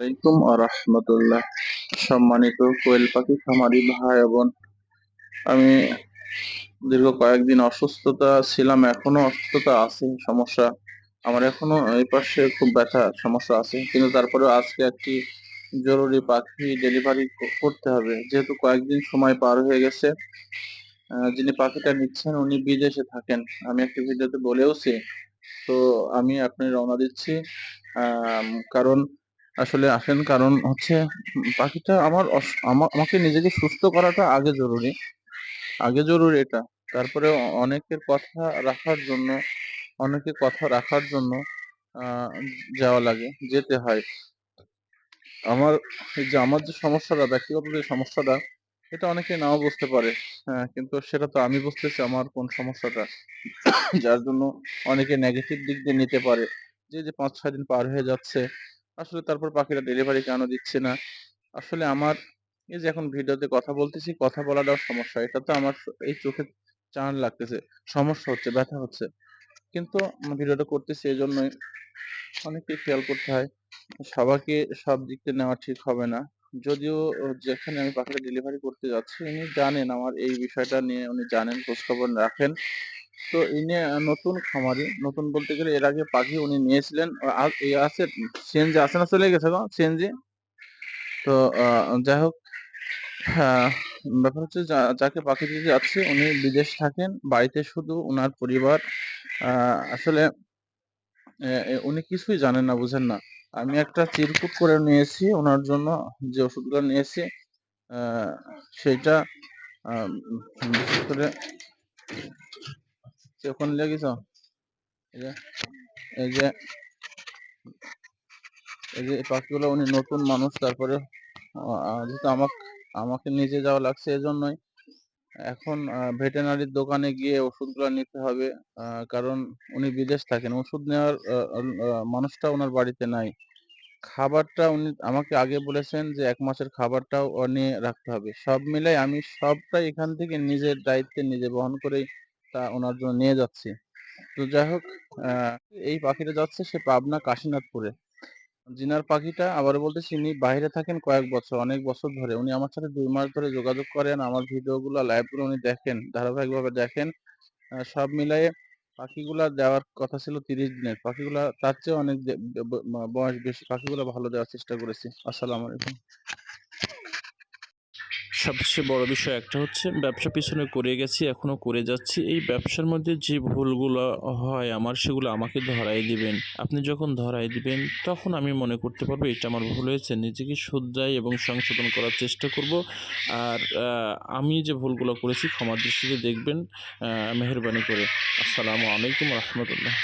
আলাইকুম আরহামতুল্লাহ সম্মানিত কোয়েল পাখি, খামারি ভাই বোন, আমি দীর্ঘ কয়েকদিন অসুস্থতা ছিলাম, এখনও অসুস্থতা আছে, সমস্যা আমার এখনও এই পাশে খুব ব্যথা, সমস্যা আছে। কিন্তু তারপরেও আজকে একটি জরুরি পাখি ডেলিভারি করতে হবে। যেহেতু কয়েকদিন সময় পার হয়ে গেছে যিনি পাখিটা নিচ্ছেন, উনি বিদেশে থাকেন। আমি একটি ভিডিওতে বলেওছি। তো আমি আপনি রওনা দিচ্ছি কারণ আসলে আসেন, কারণ হচ্ছে পাখিটা আমার আমাকে নিজেকে সুস্থ করাটা আগে জরুরি। আগে জরুরি এটা। তারপরে অনেকের কথা রাখার জন্য অনেকের কথা রাখার জন্য যাওয়া লাগে, যেতে হয়। আমার যে আমার যে সমস্যাটা, ব্যক্তিগত যে সমস্যাটা, এটা অনেকে নাও বুঝতে পারে। হ্যাঁ কিন্তু সেটা তো আমি বুঝতেছি আমার কোন সমস্যাটা। যার জন্য অনেকে নেগেটিভ দিক দিয়ে নিতে পারে। যে যে পাঁচ, ছয় দিন পার হয়ে যাচ্ছে আসলে তারপর পাখিরা ডেলিভারি কেন দিচ্ছে না? আসলে আমার এই যে এখন ভিডিওতে কথা বলতেছি, কথা বলাটাও সমস্যা। এটা তো আমার এই চোখে চান লাগতেছে। সমস্যা হচ্ছে, ব্যথা হচ্ছে। কিন্তু ভিডিওটা করতেছি এই জন্যই অনেককে খেয়াল করতে হয়। সবাইকে সব দিক থেকে নেওয়া ঠিক হবে না। যদিও যেখানে আমি পাখিটা ডেলিভারি করতে যাচ্ছি, উনি জানেন আমার এই বিষয়টা নিয়ে, উনি জানেন, খোঁজখবর রাখেন। তো ইনি নতুন খামারি, নতুন বলতে গেলে এর আগে পাখি উনি নিয়েছিলেন। আছে সিএনজি আছে না, চলে গেছে গো তো যাই হোক হ্যাঁ ব্যাপার হচ্ছে যাকে পাখি দিতে যাচ্ছে, উনি বিদেশ থাকেন, বাড়িতে শুধু ওনার পরিবার। আসলে উনি কিছুই জানেন না, বুঝেন না। আমি একটা চিরকুট করে নিয়েছি ওনার জন্য যে ওষুধগুলো নিয়েছি সেইটা বিশেষ করে ওখানে লেগেছ? এই যে এই যে পাখিগুলো উনি নতুন মানুষ, তারপরে যেহেতু আমাকে আমাকে নিজে যাওয়া লাগছে এজন্যই, এখন ভেটেরিনারির দোকানে গিয়ে ওষুধগুলো নিতে হবে কারণ উনি বিদেশ থাকেন, ওষুধ নেওয়ার মানুষটা ওনার বাড়িতে নাই। খাবারটা উনি আমাকে আগে বলেছেন যে এক মাসের খাবারটাও নিয়ে রাখতে হবে। সব মিলাই আমি সবটাই এখান থেকে নিজের দায়িত্বে নিজে বহন করেই তা ওনার জন্য নিয়ে যাচ্ছি। তো যাই হোক এই পাখিটা যাচ্ছে সে পাবনা কাশীনাথপুরে। জিনার পাখিটা আবার বলতেছি, ইনি বাইরে থাকেন কয়েক বছর, অনেক বছর ধরে। উনি আমার সাথে দুই মাস ধরে যোগাযোগ করেন, আমার ভিডিওগুলো লাইভগুলো উনি দেখেন, ধারাবাহিকভাবে দেখেন। সব মিলায়ে পাখিগুলা দেওয়ার কথা ছিল তিরিশ দিনের। পাখিগুলা তার চেয়ে অনেক বয়স বেশি। পাখিগুলো ভালো দেওয়ার চেষ্টা করেছি। আসসালামু আলাইকুম। সবচেয়ে বড় বিষয় একটা হচ্ছে, ব্যবসা পিছনে করে গেছি, এখনও করে যাচ্ছি। এই ব্যবসার মধ্যে যে ভুলগুলো হয় আমার, সেগুলো আমাকে ধরাই দিবেন। আপনি যখন ধরাই দিবেন, তখন আমি মনে করতে পারব এটা আমার ভুল হয়েছে। নিজেকে শুধরাই এবং সংশোধন করার চেষ্টা করব। আর আমি যে ভুলগুলো করেছি, ক্ষমার দৃষ্টিতে দেখবেন মেহরবানি করে। আসসালামু আলাইকুম রহমতুল্লাহ।